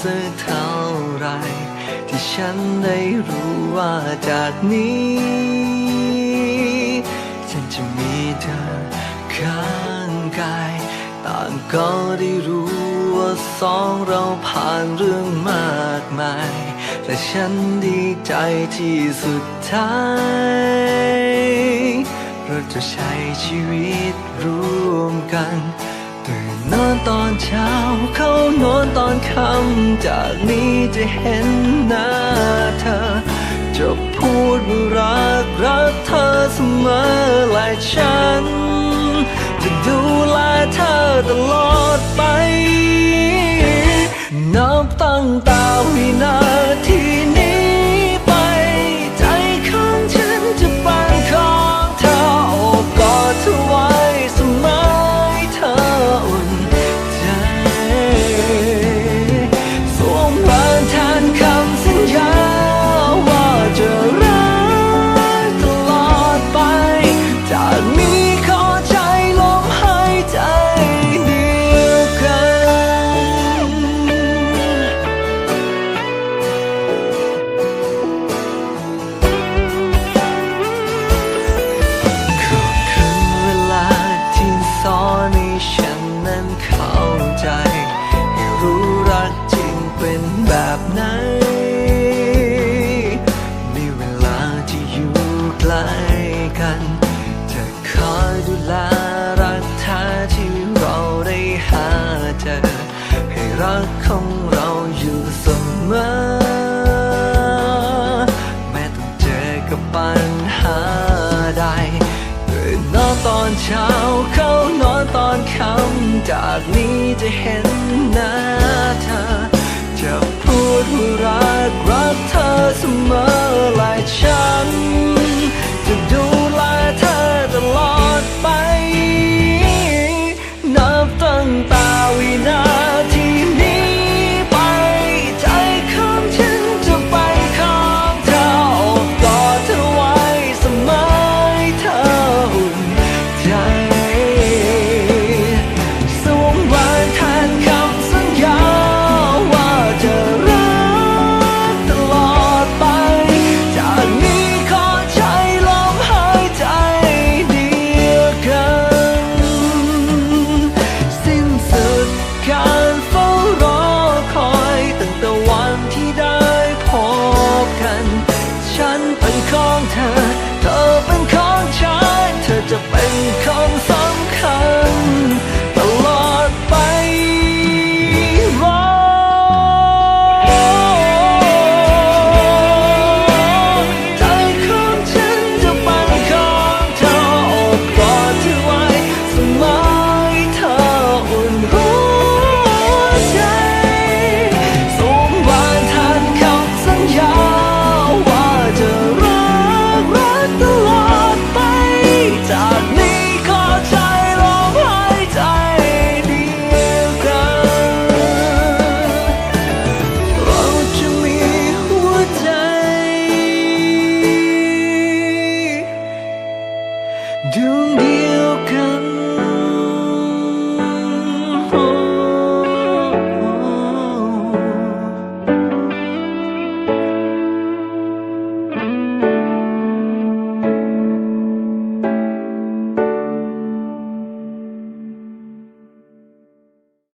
สุดเท่าไร ที่ฉันได้รู้ว่าจากนี้ ฉันจะมีเธอข้างกาย ต่างก็ได้รู้ว่าสองเราผ่านเรื่องมากมายแต่ฉันดีใจที่สุดท้ายเราจะใช้ชีวิตร่วมกัน ตื่นนอนตอนเช้า เข้านอนตอนค่ำจากนี้จะเห็นหน้าเธอ จะพูดว่ารักรักเธอเสมอและฉัน จะดูแลเธอตลอดไป แบบไหนมีเวลาที่อยู่ใกล้กัน จะคอยดูแลรักแท้ที่เราได้หาเจอ ให้รักของเราอยู่เสมอ แม้ต้องเจอกับปัญหาใดตื่นนอนตอนเช้าเข้านอนตอนค่ำจากนี้จะเห็นหน้า ฉัน